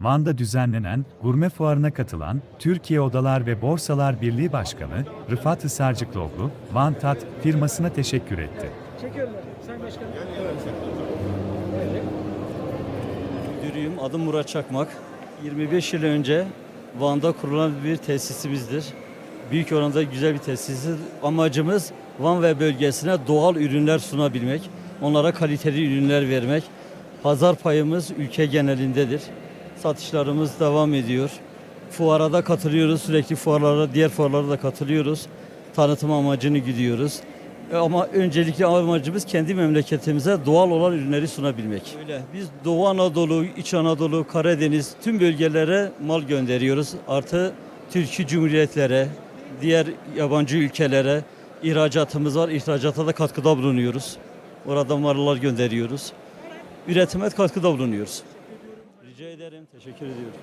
Van'da düzenlenen gurme fuarına katılan Türkiye Odalar ve Borsalar Birliği Başkanı Rıfat Isarcıklıoğlu, Van Tat firmasına teşekkür etti. Müdürüyüm, adım Murat Çakmak. 25 yıl önce Van'da kurulan bir tesisimizdir. Büyük oranda güzel bir tesistir. Amacımız Van ve bölgesine doğal ürünler sunabilmek, onlara kaliteli ürünler vermek. Pazar payımız ülke genelindedir. Satışlarımız devam ediyor. Fuara da katılıyoruz, sürekli fuarlara, diğer fuarlara da katılıyoruz. Tanıtım amacını gidiyoruz. E, Ama öncelikli amacımız kendi memleketimize doğal olan ürünleri sunabilmek. Öyle. Biz Doğu Anadolu, İç Anadolu, Karadeniz tüm bölgelere mal gönderiyoruz. Artı Türkiye Cumhuriyetlere, diğer yabancı ülkelere ihracatımız var. İhracata da katkıda bulunuyoruz. Orada mallar gönderiyoruz. Üretime katkıda bulunuyoruz rica ederim. Teşekkür ediyorum.